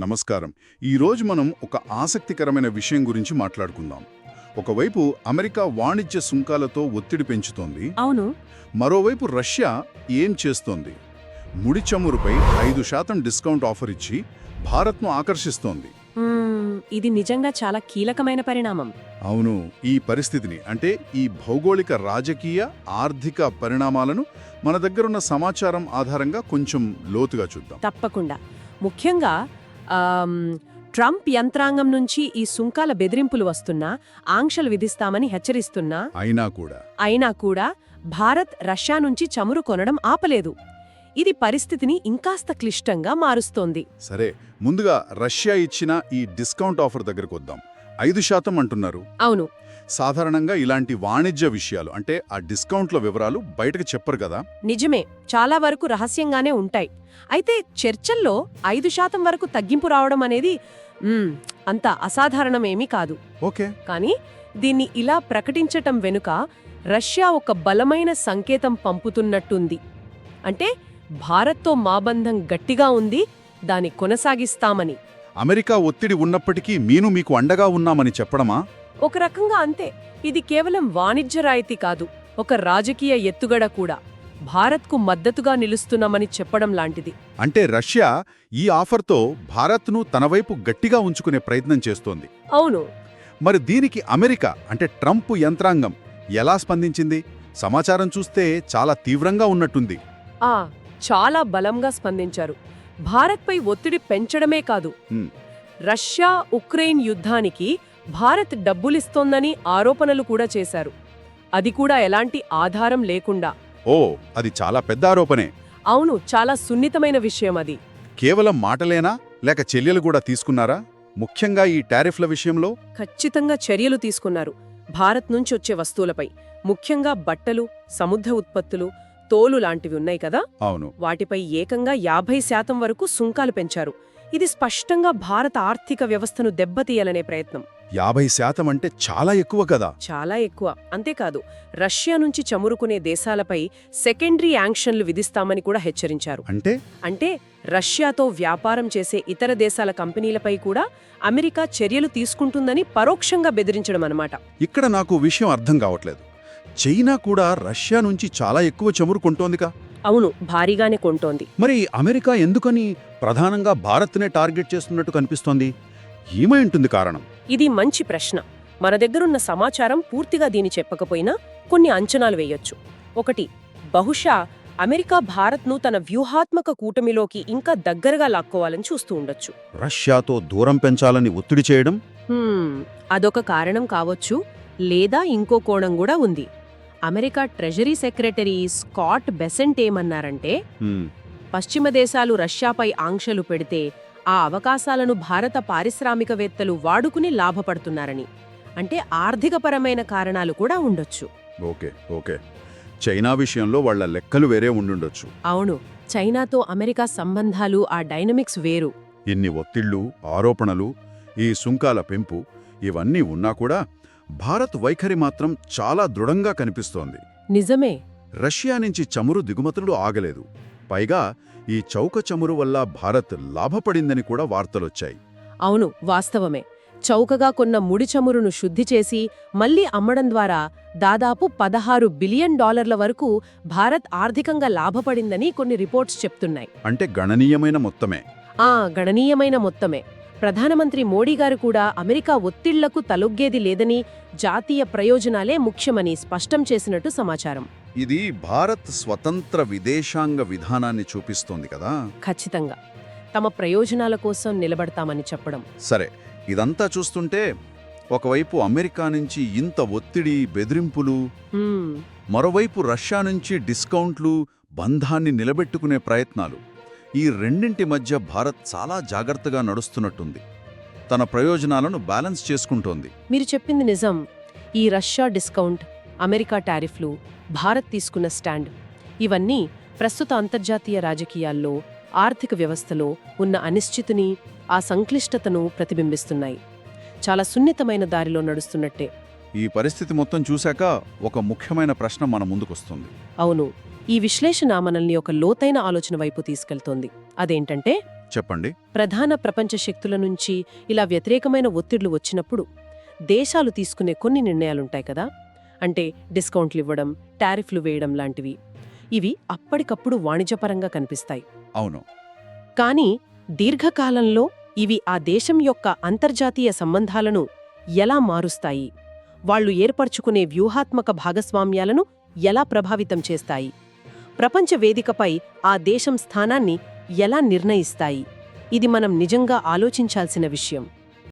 నమస్కారం. ఈరోజు మనం ఒక ఆసక్తికరమైన విషయం గురించి మాట్లాడుకుందాం. ఒకవైపు అమెరికా వాణిజ్య సుంకాలతో ఒత్తిడి పెంచుతోంది. అవును. మరోవైపు రష్యా ఏం చేస్తోంది? ముడి చమురుపై ఐదు శాతం డిస్కౌంట్ ఆఫర్ ఇచ్చి భారత్ను ఆకర్షిస్తోంది. ఇది నిజంగా చాలా కీలకమైన పరిణామం. అవును ఈ పరిస్థితిని అంటే ఈ భౌగోళిక రాజకీయ ఆర్థిక పరిణామాలను మన దగ్గరున్న సమాచారం ఆధారంగా కొంచెం లోతుగా చూద్దాం. తప్పకుండా. ముఖ్యంగా ట్రంప్ యంత్రాంగం నుంచి ఈ సుంకాల బెదిరింపులు వస్తున్నా ఆంక్షలు విధిస్తామని హెచ్చరిస్తున్నా అయినా కూడా. అయినా కూడా భారత్ రష్యా నుంచి చమురు కొనడం ఆపలేదు. ఇది పరిస్థితిని ఇంకాస్త క్లిష్టంగా మారుస్తోంది. సరే ముందుగా రష్యా ఇచ్చిన ఈ డిస్కౌంట్ ఆఫర్ దగ్గరకు వద్దాం ఐదు శాతం అంటున్నారు. అవును. సాధారణంగా ఇలాంటి వాణిజ్య విషయాలు అంటే ఆ డిస్కౌంట్ల వివరాలు బయటకు చెప్పరు కదా? నిజమే. చాలా వరకు రహస్యంగానే ఉంటాయి. అయితే చర్చల్లో ఐదు శాతం వరకు తగ్గింపు రావడం అనేది అంత అసాధారణమేమీ కాదు. ఓకే. కానీ దీన్ని ఇలా ప్రకటించటం వెనుక రష్యా ఒక బలమైన సంకేతం పంపుతున్నట్టుంది. అంటే భారత్తో మా బంధం గట్టిగా ఉంది దాన్ని కొనసాగిస్తామని. అమెరికా ఒత్తిడి ఉన్నప్పటికీ మీను మీకు అండగా ఉన్నామని చెప్పడమా? ఒక రకంగా అంతే. ఇది కేవలం వాణిజ్య రాయితీ కాదు ఒక రాజకీయ ఎత్తుగడ కూడా. భారత్కు మద్దతుగా నిలుస్తున్నామని చెప్పడం లాంటిది. అంటే రష్యా ఈ ఆఫర్తో భారత్ను తన వైపు గట్టిగా ఉంచుకునే ప్రయత్నం చేస్తోంది. అవును. మరి దీనికి అమెరికా అంటే ట్రంప్ యంత్రాంగం ఎలా స్పందించింది? సమాచారం చూస్తే చాలా తీవ్రంగా ఉన్నట్టుంది. ఆ చాలా బలంగా స్పందించారు. భారత్పై ఒత్తిడి పెంచడమే కాదు. రష్యా ఉక్రెయిన్ యుద్ధానికి భారత్ డబ్బులిస్తోందని ఆరోపణలు కూడా చేశారు. అది కూడా ఎలాంటి ఆధారం లేకుండా. ఓ అది చాలా పెద్ద ఆరోపణే. అవును చాలా సున్నితమైన విషయం అది. కేవలం మాటలేనా? లేక చర్యలు కూడా తీసుకున్నారా? ముఖ్యంగా ఈ టారిఫ్ల విషయంలో? ఖచ్చితంగా చర్యలు తీసుకున్నారు. భారత్ నుంచి వచ్చే వస్తువులపై. ముఖ్యంగా బట్టలు సముద్ర ఉత్పత్తులు తోలు లాంటివి ఉన్నాయి కదా? అవును. వాటిపై ఏకంగా యాభై శాతం వరకు సుంకాలు పెంచారు. ఇది స్పష్టంగా భారత ఆర్థిక వ్యవస్థను దెబ్బతీయాలనే ప్రయత్నం. యాభై శాతం అంటే చాలా ఎక్కువ కదా? చాలా ఎక్కువ. అంతేకాదు రష్యా నుంచి చమురుకునే దేశాలపై సెకండరీ యాంక్షన్లు విధిస్తామని కూడా హెచ్చరించారు. అంటే? అంటే రష్యాతో వ్యాపారం చేసే ఇతర దేశాల కంపెనీలపై కూడా అమెరికా చర్యలు తీసుకుంటుందని పరోక్షంగా బెదిరించడం అన్నమాట. ఇక్కడ నాకు విషయం అర్థం కావట్లేదు. చైనా కూడా రష్యా నుంచి చాలా ఎక్కువ చమురు కొంటోందిగా అవును భారీగానే కొంటోంది. మరి అమెరికా ఎందుకని ప్రధానంగా భారత్నే టార్గెట్ చేస్తున్నట్టు కనిపిస్తోంది? ఏమై ఉంటుంది కారణం. ఇది మంచి ప్రశ్న. మన దగ్గరున్న సమాచారం పూర్తిగా దీని చెప్పకపోయినా కొన్ని అంచనాలు వేయొచ్చు. ఒకటి బహుశా అమెరికా భారత్ను తన వ్యూహాత్మక కూటమిలోకి ఇంకా దగ్గరగా లాక్కోవాలని చూస్తూ ఉండొచ్చు. రష్యాతో దూరం పెంచాలని ఒత్తిడి చేయడం? అదొక కారణం కావచ్చు లేదా ఇంకో కోణం కూడా ఉంది. America treasury secretary Scott Bessent ఏమన్నారంటే పశ్చిమ దేశాలు రష్యాపై ఆంక్షలు పెడితే ఆ అవకాశాలను భారత పారిశ్రామికవేత్తలు వాడుకుని లాభపడుతున్నారని. అంటే ఆర్థికపరమైన కారణాలు కూడా ఉండొచ్చు. Okay okay. చైనా విషయంలో వాళ్ళ లెక్కలు వేరే ఉండుండొచ్చు. అవును చైనాతో అమెరికా సంబంధాలు ఆ డైనమిక్స్ వేరు. ఇన్ని ఒత్తిళ్ళు ఆరోపణలు ఈ సుంకాల పెంపు ఇవన్నీ ఉన్నా కూడా భారత్ వైఖరి మాత్రం చాలా దృఢంగా కనిపిస్తోంది. నిజమే. రష్యా నుంచి చమురు దిగుమతులు ఆగలేదు. పైగా ఈ చౌక చమురు వల్ల భారత్ లాభపడిందని కూడా వార్తలొచ్చాయి. అవును వాస్తవమే. చౌకగా కొన్న ముడి చమురును శుద్ధి చేసి మళ్ళీ అమ్మడం ద్వారా దాదాపు పదహారు బిలియన్ డాలర్ల వరకు భారత్ ఆర్థికంగా లాభపడిందని కొన్ని రిపోర్ట్స్ చెప్తున్నాయి. అంటే గణనీయమైన మొత్తమే. ఆ గణనీయమైన మొత్తమే. ప్రధానమంత్రి మోడీ గారు కూడా అమెరికా ఒత్తిళ్ళకు తలొగ్గేది లేదని జాతీయ ప్రయోజనాలే ముఖ్యమని స్పష్టం చేసినట్టు సమాచారం. ఇది భారత్ స్వతంత్ర విదేశాంగ విధానాన్ని చూపిస్తోంది కదా? ఖచ్చితంగా. తమ ప్రయోజనాల కోసం నిలబడతామని చెప్పడం. సరే ఇదంతా చూస్తుంటే ఒకవైపు అమెరికా నుంచి ఇంత ఒత్తిడి బెదిరింపులు మరోవైపు రష్యా నుంచి డిస్కౌంట్లు బంధాన్ని నిలబెట్టుకునే ప్రయత్నాలు. ఈ రెండింటి మధ్య భారత్ చాలా జాగ్రత్తగా నడుస్తున్నట్టుంది. తన ప్రయోజనాలను బ్యాలెన్స్ చేసుకుంటోంది. మీరు చెప్పింది నిజం. ఈ రష్యా డిస్కౌంట్ అమెరికా టారిఫ్లు భారత్ తీసుకున్న స్టాండ్ ఇవన్నీ ప్రస్తుత అంతర్జాతీయ రాజకీయాల్లో ఆర్థిక వ్యవస్థలో ఉన్న అనిశ్చితిని ఆ సంక్లిష్టతను ప్రతిబింబిస్తున్నాయి. చాలా సున్నితమైన దారిలో నడుస్తున్నట్టే. ఈ పరిస్థితి మొత్తం చూశాక ఒక ముఖ్యమైన ప్రశ్న మన ముందుకొస్తుంది. అవును. ఈ విశ్లేషణ మనల్ని ఒక లోతైన ఆలోచన వైపు తీసుకెళ్తోంది. అదేంటంటే చెప్పండి. ప్రధాన ప్రపంచ శక్తుల నుంచి ఇలా వ్యతిరేకమైన ఒత్తిళ్ళు వచ్చినప్పుడు దేశాలు తీసుకునే కొన్ని నిర్ణయాలుంటాయి కదా. అంటే డిస్కౌంట్లు ఇవ్వడం టారిఫ్లు వేయడం లాంటివి. ఇవి అప్పటికప్పుడు వాణిజ్యపరంగా కనిపిస్తాయి. అవును. కానీ దీర్ఘకాలంలో ఇవి ఆ దేశం యొక్క అంతర్జాతీయ సంబంధాలను ఎలా మారుస్తాయి? వాళ్ళు ఏర్పరచుకునే వ్యూహాత్మక భాగస్వామ్యాలను ఎలా ప్రభావితం చేస్తాయి? ప్రపంచ వేదికపై ఆ దేశం స్థానాన్ని ఎలా నిర్ణయిస్తాయి? ఇది మనం నిజంగా ఆలోచించాల్సిన విషయం.